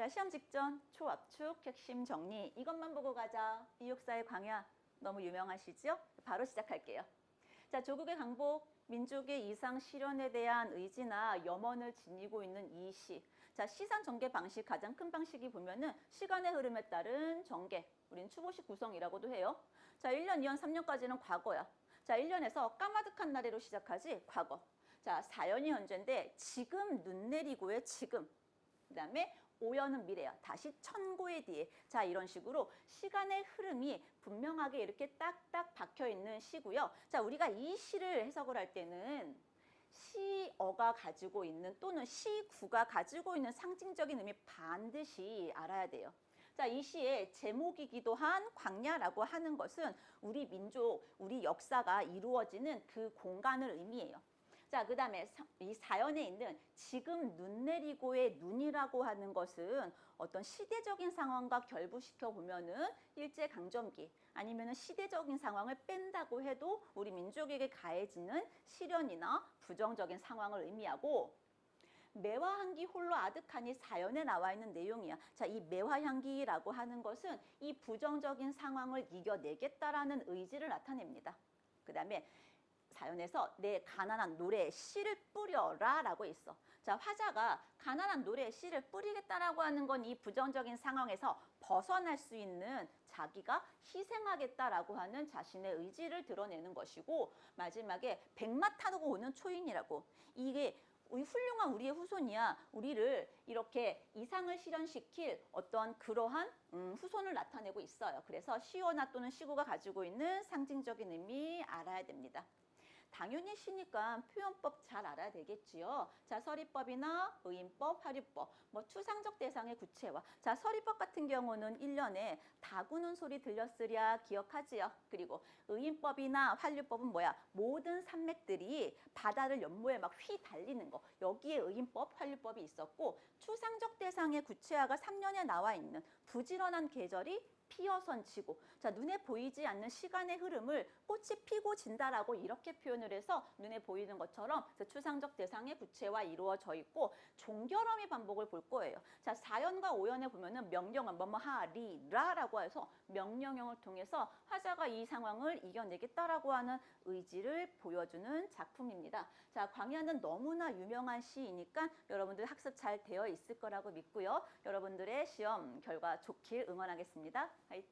자, 시험 직전 초압축 핵심 정리 이것만 보고 가자. 이육사의 광야 너무 유명하시죠? 바로 시작할게요. 자, 조국의 강복, 민족의 이상 실현에 대한 의지나 염원을 지니고 있는 이 시. 자, 시산 전개 방식 가장 큰 방식이 보면은 시간의 흐름에 따른 전개. 우린 추보식 구성이라고도 해요. 자, 1년, 2년, 3년까지는 과거야. 자, 1년에서 까마득한 나래로 시작하지 과거. 자, 4년이 현재인데 지금 눈 내리고의 지금. 그 다음에 5년은 미래야. 다시 천고의 뒤에. 자, 이런 식으로 시간의 흐름이 분명하게 이렇게 딱딱 박혀 있는 시고요. 자, 우리가 이 시를 해석을 할 때는 시어가 가지고 있는 또는 시구가 가지고 있는 상징적인 의미 반드시 알아야 돼요. 자, 이 시의 제목이기도 한 광야라고 하는 것은 우리 민족, 우리 역사가 이루어지는 그 공간을 의미해요. 자, 그 다음에 이 사연에 있는 지금 눈 내리고의 눈이라고 하는 것은 어떤 시대적인 상황과 결부시켜 보면은 일제강점기 아니면은 시대적인 상황을 뺀다고 해도 우리 민족에게 가해지는 시련이나 부정적인 상황을 의미하고 매화 향기 홀로 아득하니 사연에 나와 있는 내용이야. 자, 이 매화 향기라고 하는 것은 이 부정적인 상황을 이겨내겠다라는 의지를 나타냅니다. 그 다음에 사연에서 내 가난한 노래에 씨를 뿌려라 라고 있어. 자, 화자가 가난한 노래에 씨를 뿌리겠다라고 하는 건 이 부정적인 상황에서 벗어날 수 있는 자기가 희생하겠다라고 하는 자신의 의지를 드러내는 것이고 마지막에 백마 타고 오는 초인이라고 이게 우리 훌륭한 우리의 후손이야. 우리를 이렇게 이상을 실현시킬 어떤 그러한 음, 후손을 나타내고 있어요. 그래서 시어나 또는 시구가 가지고 있는 상징적인 의미 알아야 됩니다. 당연히 시니까 표현법 잘 알아야 되겠지요. 자, 서리법이나 의인법, 화류법, 뭐 추상적 대상의 구체화. 자, 서리법 같은 경우는 일년에 다구는 소리 들렸으랴 기억하지요. 그리고 의인법이나 환류법은 뭐야? 모든 산맥들이 바다를 연모에 막 휘 달리는 거. 여기에 의인법, 환류법이 있었고 추상적 대상의 구체화가 3년에 나와 있는 부지런한 계절이 피어선 지고 자 눈에 보이지 않는 시간의 흐름을 꽃이 피고 진다라고 이렇게 표현을 해서 눈에 보이는 것처럼 추상적 대상의 구체화 이루어져 있고 종결함의 반복을 볼 거예요. 자 4연과 5연에 보면은 명령은 뭐뭐 하리 라라고 해서 명령형을 통해서 화자가 이 상황을 이겨내겠다라고 하는 의지를 보여주는 작품입니다. 자 광야는 너무나 유명한 시이니까 여러분들 학습 잘 되어 있을 거라고 믿고요. 여러분들의 시험 결과 좋길 응원하겠습니다. Hãy